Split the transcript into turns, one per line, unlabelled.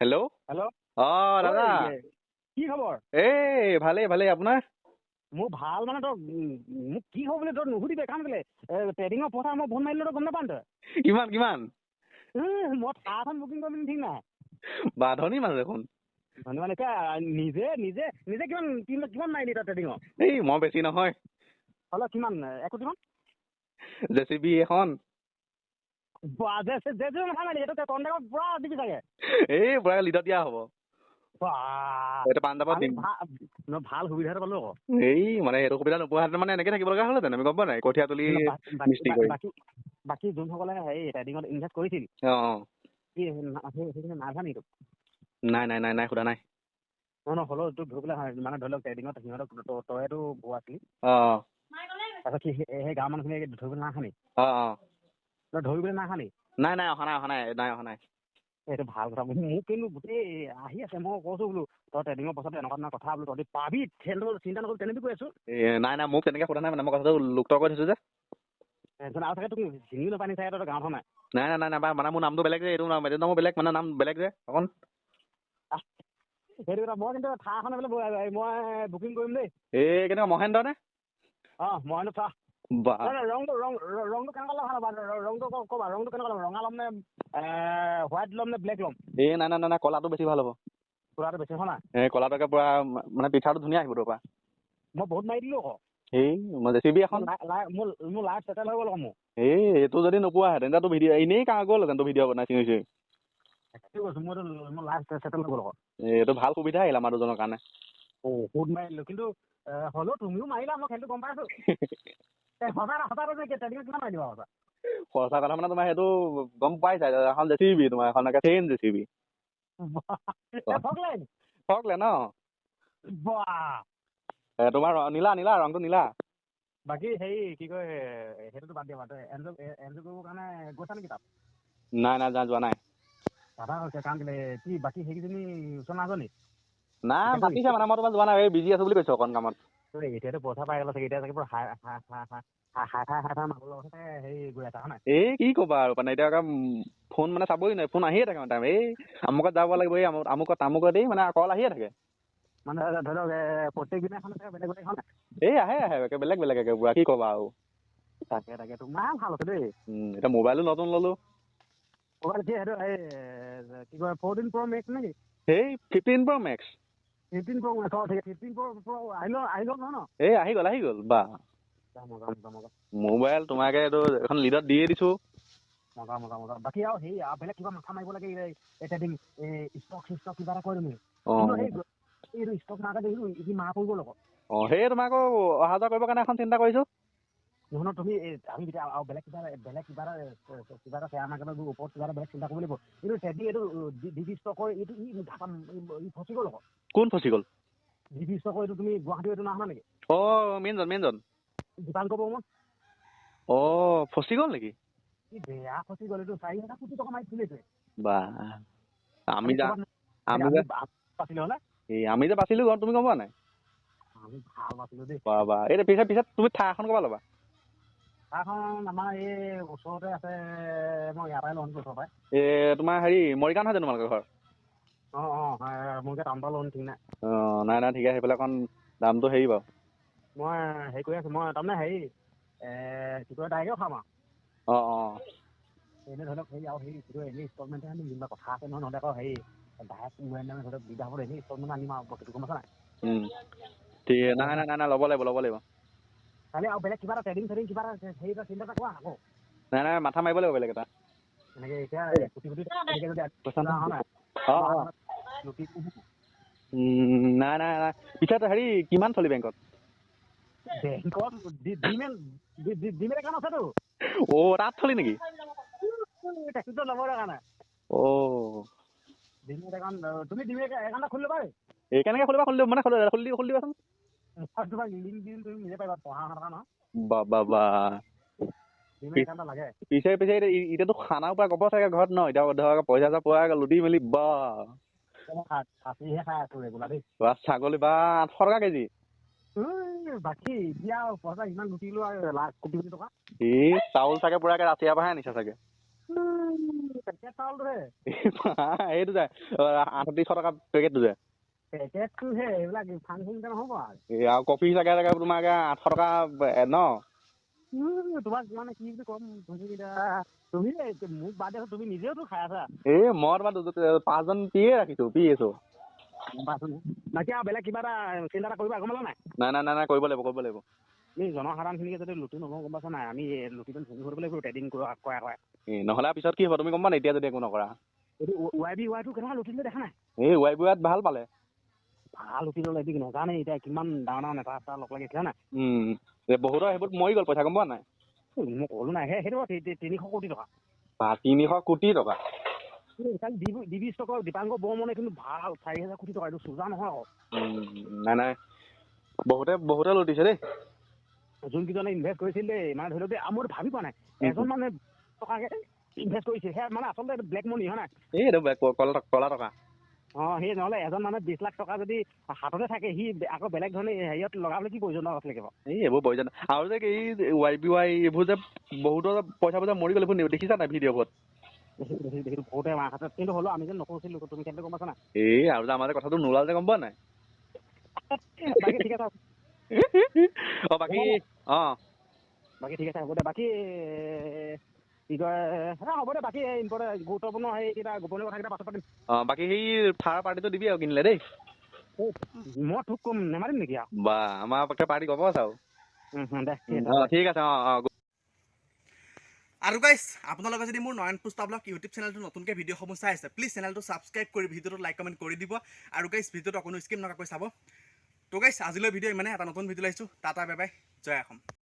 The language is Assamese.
হেল্ল'
হেল্ল'
অ দাদা।
কি খবৰ?
এই ভালেই ভালেই। আপোনাৰ?
মোৰ ভাল মানে তই মোক কি খবৰ বুলি তই নুসুধিবি কাম কেলে ট্ৰেডিঙৰ পইচা মই ফোন মাৰিলোঁ তই গম নাপাৱ তই?
কিমান কিমান?
মই থাৰ এখন বুকিং কৰিম ঠিক নাই।
বাধনি মানুহ দেখোন।
মানে মানে নিজে নিজে নিজে কিমান কিমান কিমান মাৰিলি তই ট্ৰেডিঙৰ
এই মই বেছি নহয়।
হ'লেও কিমান এক কোটিমান
জে চি বি এখন। এই পুৰা লিডত দিয়া হ'ব।
বাহ,
এইটো পাঞ্জাৱত
আমি
দিম।
ভা- ন- ভাল সুবিধা এটা পালোঁ আকৌ।
এই মানে সেইটো সুবিধা নোপোৱাহেঁতেন মানে এনেকে থাকিব লগা হ'লহেঁতেন আমি গম পোৱা নাই। কঠীয়া তুলি
বা- বাকী
মিস্ত্ৰী কৰি।
বাকী বাকী যোনসকলে হেৰি ট্ৰেডিঙত ইনভেষ্ট কৰিছিল।
অ অ।
কি সেই- সেই- সেইখিনি নাই হোৱা নেকি তোক?
নাই নাই নাই নাই সোধা নাই।
নহয় নহয় হ'লেও তোক ধৰি পেলাই হয়, মানে ধৰি লওক ট্ৰেডিঙত সিহঁতক ত- তইতো বৌ আছিলি।
অ।
তাৰপিছত সি- সেই সেই গাঁৱৰ মানুহখিনিক ধৰিবলৈ নাই। খানি
অ অ।
তই ধৰিবলৈ নাই খানি
নাই নাই অহা নাই অহা নাই নাই অহা নাই।
এইটো ভাল কথা মোক কিন্তু গোটেই আহি আছে মই কৈছোঁ বোলো তই ট্ৰেডিঙৰ পাছত এনেকুৱা ধৰণৰ কথা বোলো তহঁতি পাবি খেলটো চিন্তা নকৰি তেনেকৈ কৈ আছোঁ।
নাই নাই মোক তেনেকে সোধা নাই মানে মই কথাটো লুক্ত কৰি থৈছো যে।
আৰু চাগে তোক চিনিও নাপাই নি চাগে তই গাঁৱত নাই?
নাই নাই নাই নাই মানে মোৰ নামটো বেলেগ যে এইটো নাম এইটো নামো বেলেগ মানে নাম বেলেগ যে অকণ।
সেইটো কথা মই কিন্তু থাৰ এখন বোলে মই বুকিং কৰিম দেই।
এই কেনেকুৱা মহেন্দ্ৰ নে?
অঁ মই চাহ
বা
নাই নাই ৰংটো ৰং ৰ- ৰংটো কেনেকুৱা ল'ম ভাল হ'ব? ৰ- ৰংটো ক- ক'বা ৰংটো কেনেকুৱা ল'ম? ৰঙা ল'ম নে হোৱাইট ল'ম নে ব্লেক ল'ম?
এই নাই নাই নাই নাই কলাটো বেছি ভাল হ'ব।
পুৰাটো বেছি হয় নাই
এই কলাটোকে পুৰা মানে পিক্সাৰটো ধুনীয়া আহিব তোৰ পৰা।
মই বহুত মাৰি দিলোঁ আকৌ।
এই মই জে চি বি এখন।
মোৰ লাই- লাই- মোৰ মোৰ লাইফ ছেটেল হৈ গ'ল আকৌ মোৰ।
এই এইটো যদি নোপোৱাহেঁতেন তেতিয়া তোৰ ভিডিঅ' এনেই কাঁ গ'লহেঁতেন তোৰ ভিডিঅ' বনাই চিঙি চিঙি
কি কৈছোঁ মোৰ এইটো গ'ল
ভাল সুবিধা আহিল আমাৰ দুজনৰ কাৰণে।
বহুত কিন্তু হ'লেও তুমিও মাৰিলা মই খেলটো গম পাইছোঁ। সঁচা এটা সঁচা এটা ট্ৰেডিঙত কিমান মাৰি দিবা সঁচা?
সঁচা কথা মানে তোমাৰ সেইটো গম পাইছা এখন জে চি বি তোমাৰ এখন একে চেইন জে চি বি ফকলে ন তোমাৰ নীলা নীলা ৰংটো নীলা।
বাকী হেৰি কি কয় সেইটোতো বাদ দিয়া এনজয় এনজয় কৰিবৰ কাৰণে গৈছা নেকি তাত?
নাই নাই যা যোৱা নাই।
দাদা হৈছে কাৰণ কেলে কি বাকী সেইকেইজনী ওচৰ নাযাওঁ নি
নাই মাতিছে মানে মই তোমাৰ যোৱা নাই এই বিজি আছো বুলি কৈছো অকণ কামত।
এতিয়াতো পইচা পাই গ'ল চাগে এতিয়া চাগে
এই কি কবা আৰু মানে এতিয়া ফোন মানে চাবই নোৱাৰি ফোন আহিয়ে থাকে মানে এই আমুকত যাব লাগিব এই আমুকত তামুকত এই মানে কল আহিয়ে থাকে।
মানে ধৰি লওক প্ৰত্যেক দিনাখন বেলেগ বেলেগ হয়
এই আহে আহে একে বেলেগ বেলেগ একে পুৰা কি কবা আৰু।
তাকে তাকে তোমাৰ ভাল আছে দেই।
এতিয়া মোবাইলো নতুন ললো।
মোবাইল কি সেইটো এই কি কয় ফৰ্টিন প্ৰ' মেক্স নেকি
এই ফিফটিন প্ৰ' মেক্স। এই আহি গ'ল আহি গ'ল বা মোবাইল তোমাকে এইটো এখন লিডত দিয়ে দিছো
কিবা এটা কৰিব লাগিব
কোন ফচি গ'ল?
ষ্টকৰ এইটো তুমি গুৱাহাটী এইটো নাহা নেকি?
অঁ মেইনজন মেইনজন
দীপাংকৰ বৰ্মন
অঁ ফচি গ'ল নেকি?
ই বেয়া ফচি গ'ল এইটো চাৰি হাজাৰ কোটি টকা মাৰি তুলিছে
বা আমি যা আমি যে
পাছিলে হ'লে।
এই আমি যে বাচিলো গম তুমি গম পোৱা নাই?
আমি ভাল আছিলো দেই।
বা বা এই পিছে পিছে তুমি ঠাই এখন ক'বা ল'বা।
তাৰখন আমাৰ এই ওচৰতে আছে মই ইয়াৰ পৰাই ল'ম ওচৰৰ পৰাই।
এই তোমাৰ হেৰি মৰিগাঁও নহয় জানো তোমালোকৰ ঘৰ?
অঁ অঁ মোৰ টাউন পৰা ল'ম ঠিক নাই।
অঁ নাই নাই ঠিক আছে সেইফালে অকণ দামটো হেৰি বাৰু।
মই হেৰি কৰি আছোঁ মই তাৰমানে হেৰি কি কয় ডাইৰেক্ট খাম আৰু।
অঁ অঁ।
এনেই ধৰি লওক হেৰি আৰু হেৰি কি কয় এনেই ইনষ্টলমেণ্টে আনিম যেনিবা কথা আছে নহয় নহ'লে আকৌ হেৰি ডাইৰেক্ট মোবাইল নামে ধৰি লওক দিগদাৰ হ'ব এনেই ইনষ্টলমেণ্ট আনিম আৰু বস্তুটো গম পাইছা নাই।
ঠিক নাই নাই নাই নাই ল'ব লাগিব ল'ব লাগিব।
খালি আৰু বেলেগ কিবা এটা ট্ৰেডিং চেডিং কিবা এটা হেৰি এটা চিন্তা এটা কৰা আকৌ।
নাই নাই মাথা মাৰিব লাগিব বেলেগ এটা।
এনেকৈ এতিয়া কোটি কোটি যদি হয় নাই
অঁ অঁ। নাই নাই নাই পিছত হেৰি কিমান চলি বেংকত
বেংকত ডিমেল একাউণ্ট আছেতো
অ' তাত চলি নেকি?
টেক্সিটো ল'বৰ কাৰণে।
অ'
ডিমেল একাউণ্ট তুমি ডিমেল একাউণ্ট এটা খুলি ল'বা দেই।
এই কেনেকৈ খুলিবা? খুলি মানে খুলি খুলি দি- খুলি দিবাচোন।
মই তোমাক লিংক দিম তুমি নিজে পাৰিবা পঢ়া শুনা নহয়।
বা বা বা
ডিমেল একাউণ্ট এটা লাগে
পিছে পিছে এতিয়া ই- এতিয়াতো খানাও পৰা ক'ব চাগে ঘৰত ন? এতিয়া ধৰক পইচা চইচা পোৱা লুটি মেলি বা বা ছাগলী বা আঠশ টকা কেজি।
উই, বাকী এতিয়া আৰু পইচা ইমান লুটিলোঁ আৰু লাখ কোটি কোটি টকা।
ই চাউল চাগে পুৰাকে ৰাছিয়াৰ পৰাহে আনিছে চাগে।
পেকেট চাউলটো হে
এইটো যে আঠত্ৰিছ টকা পেকেটটো যে।
পেকেটটো হে এইবিলাক ফাংচন নহ'ব আৰু।
এই আৰু কফি চাগে চাগে তোমাৰ আঠশ টকা ন?
তোমাক মানে কি বুলি ক'ম তুমি এতিয়া তুমি এই মোক বাদ দিয়া তুমি নিজেওতো খাই আছা।
এই মই তোমাৰ দুজন- পাঁচজন পিয়ে ৰাখিছোঁ পি আছোঁ।
গম পাইছো নহয়। বাকী আৰু বেলেগ কিবা এটা চিন্তা এটা কৰিবা গম পালা নাই?
নাই নাই নাই নাই কৰিব লাগিব কৰিব লাগিব।
আমি জনসাধাৰণখিনিকে যদি লুটি নলওঁ গম পাইছা নাই? আমি লুটিটো ধনী কৰিব লাগিব ট্ৰেডিং কৰা কৰা কৰা।
এই নহ'লে পিছত কি হ'ব তুমি গম পোৱা নাই? এতিয়া যদি একো নকৰা।
এইটো ৱাই বি ৱাইটো কেনেকুৱা লুটিলে দেখা নাই?
এই ৱাই বুৱাত ভাল পালে।
ভাল লুটি ল'লে এইটো নাজানে এতিয়া কিমান ডাঙৰ ডাঙৰ নেতা চেতা লগ লাগি দেখিছা নাই
বহুতৰ সেইবোৰ মৰি গ'ল পইচা গম পোৱা নাই?
মই ক'লো নাই সেই সেইটো তিনিশ কোটি টকা।
তিনিশ কোটি টকা?
এই কালি ডিবি ডিবি ষ্টকৰ দীপাংকৰ বৰ্মনে কিন্তু ভাল চাৰি হাজাৰ কোটি টকা এইটো চোজা নহয় আকৌ।
উম, নাই নাই বহুতে বহুতে লুটিছে দেই।
যোনকেইজনে ইনভেষ্ট কৰিছিল দেই মানে ধৰি লওক দেই আৰু মইতো ভাবি পোৱা নাই এজন মানে টকাকে ইনভেষ্ট কৰিছে সেয়া মানে আচলতে এইটো ব্লেক মনি হয় নাই?
এই এইটো বে- ক- কলা কলা টকা।
অঁ সেই নহ'লে এজন মানুহে বিছ লাখ টকা যদি হাততে থাকে সি আকৌ বেলেগ ধৰণে হেৰিয়ত লগাবলৈ কি প্ৰয়োজন আছিলে কিবা?
এই এইবোৰ প্ৰয়োজন আৰু যে এই ৱাই বি ৱাই এইবোৰ যে বহুতৰ পইচাবোৰ যে মৰি গ'ল এইবোৰ নি- দেখিছা নাই ভিডিঅ'বোৰত
বহুতে মাৰ হাতত। কিন্তু হ'লেও আমি যে নকৰিছিলোঁ তুমি কেনেকৈ গম পাইছা নাই?
এই আৰু যে আমাৰ যে কথাটো নোলাল যে গম পোৱা নাই?
বাকী ঠিক আছে।
অ বাকী অ।
বাকী ঠিক আছে হ'ব দে। বাকী কি কয় হ'ব দে বাকী ইম্পৰ্টেণ্ট গুৰুত্বপূৰ্ণ সেইকেইটা গোপনীয় কথাকেইটা পাছত পাতিম।
অ বাকী সেই থাৰ পাৰ্টিটো দিবি আৰু কিনিলে দেই।
মই তোক কম নেমাৰিম নেকি আৰু?
বা আমাৰ পক্ষে পাৰ্টি ক'ব
দে
ঠিক আছে। অ অ
আৰু গাইছ আপোনালোকে যদি মোৰ নয়ন পুষ্পা ব্লগ ইউটিউব চেনেলটো নতুনকৈ ভিডিঅ'সমূহ চাই আছে প্লিজ চেনেলটো ছাবস্ক্ৰাইব কৰি ভিডিঅ'টো লাইক কমেণ্ট কৰি দিব। আৰু গাইছ ভিডিঅ'টো অকণো স্কিপ নকৰাকৈ চাব। তো গাইছ আজিলৈ ভিডিঅ' ইমানে এটা নতুন ভিডিঅ' আহিছোঁ। টাটা বাই বাই জয় অসম।